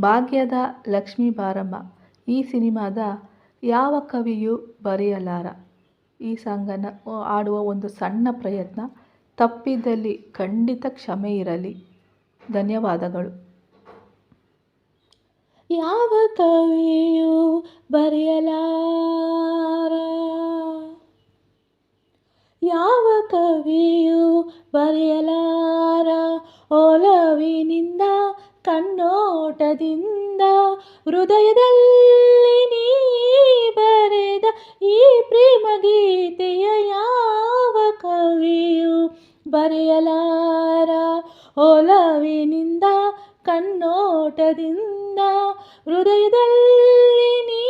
ಭಾಗ್ಯದ ಲಕ್ಷ್ಮೀ ಬಾರಮ್ಮ ಈ ಸಿನಿಮಾದ ಯಾವ ಕವಿಯೂ ಬರೆಯಲಾರ. ಈ ಸಾಂಗನ್ನು ಹಾಡುವ ಒಂದು ಸಣ್ಣ ಪ್ರಯತ್ನ. ತಪ್ಪಿದಲ್ಲಿ ಖಂಡಿತ ಕ್ಷಮೆ ಇರಲಿ. ಧನ್ಯವಾದಗಳು. ಯಾವ ಕವಿಯೂ ಬರೆಯಲಾರ. ಯಾವ ಕವಿಯೂ ಬರೆಯಲಾರ. ಒಲವಿನಿಂದ ಕಣ್ಣೋಟದಿಂದ ಹೃದಯದಲ್ಲಿ ನೀ ಬರೆದ ಈ ಪ್ರೇಮ ಗೀತೆಯ ಯಾವ ಕವಿಯು ಬರೆಯಲಾರ? ಒಲವಿನಿಂದ, ಕಣ್ಣೋಟದಿಂದ, ಹೃದಯದಲ್ಲಿ ನೀ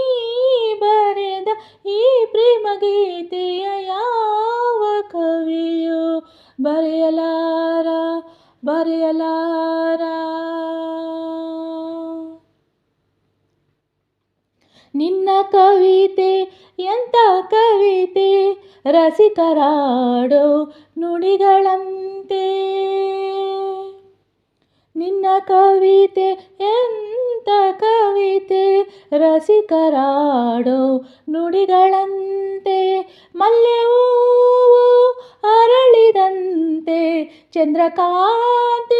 ಬರೆದ ಈ ಪ್ರೇಮ ಗೀತೆಯ ಯಾವ ಕವಿಯು ಬರೆಯಲಾರ? ಬರೆಯಲಾರ. ನಿನ್ನ ಕವಿತೆ ಎಂಥ ಕವಿತೆ? ರಸಿಕರಾಡೋ ನುಡಿಗಳಂತೆ. ನಿನ್ನ ಕವಿತೆ ಎಂಥ ಕವಿತೆ? ರಸಿಕರಾಡೋ ನುಡಿಗಳಂತೆ. ಮಲ್ಲೆ ಹೂವು ಅರಳಿದಂತೆ, ಚಂದ್ರಕಾಂತಿ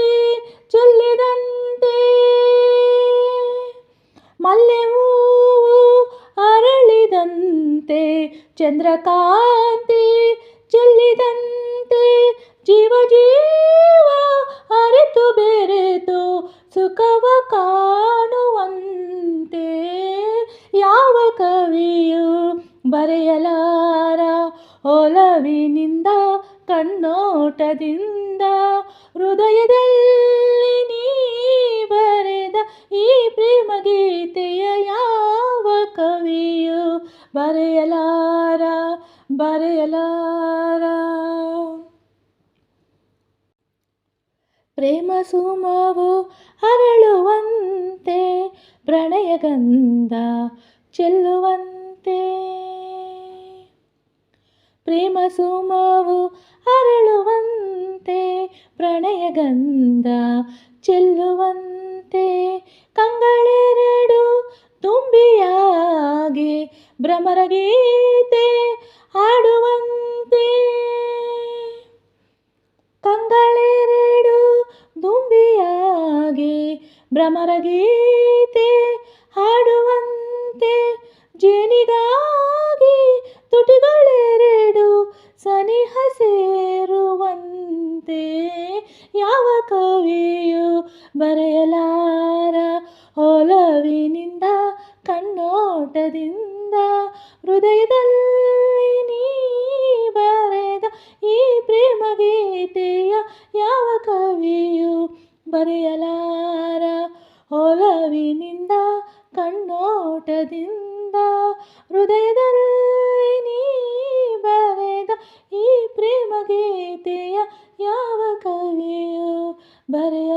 ಅರಳಿದಂತೆ ಚಂದ್ರಕಾಂತಿ, ಚೆಲ್ಲಿದಂತೆ, ಜೀವ ಜೀವ ಅರೆತು ಬೆರೆತು ಸುಖವ ಕಾಣುವಂತೆ. ಯಾವ ಕವಿಯೂ ಬರೆಯಲಾರ ಒಲವಿನಿಂದ, ಕಣ್ಣೋಟದಿಂದ, ಹೃದಯದಲ್ಲಿ ಕವಿಯೂ ಬರೆಯಲಾರ ಬರೆಯಲಾರ ಪ್ರೇಮ ಸುಮವು ಅರಳುವಂತೆ ಪ್ರಣಯಗಂಧ ಚೆಲ್ಲುವಂತೆ ಪ್ರೇಮ ಸುಮವು ಅರಳುವಂತೆ ಪ್ರಣಯಗಂಧ ಚೆಲ್ಲುವಂತೆ ತುಂಬಿಯಾಗಿ ಭ್ರಮರ ಗೀತೆ ಹಾಡುವಂತೆ. ಕಂಗಳೆರಡು ದುಂಬಿಯಾಗಿ ಭ್ರಮರಗೀತೆ ಹಾಡುವಂತೆ. ಜೇನಿಗಾಗಿ ತುಟಿಗಳೆರಡು ಸನಿಹ ಸೇರುವಂತೆ. ಯಾವ ಕವಿಯು ಬರೆಯಲಾರ ಒಲವಿನಿಂದ ಕಣ್ಣೋಟದಿಂದ ಹೃದಯದಲ್ಲಿ ನೀ ಬರೆದ ಈ ಪ್ರೇಮ ಗೀತೆಯ ಯಾವ ಕವಿಯು ಬರೆಯಲಾರ? ಒಲವಿನಿಂದ, ಕಣ್ಣೋಟದಿಂದ, ಹೃದಯದಲ್ಲಿ ನೀ ಬರೆದ ಈ ಪ್ರೇಮ ಗೀತೆಯ ಯಾವ ಕವಿಯು ಬರೆಯ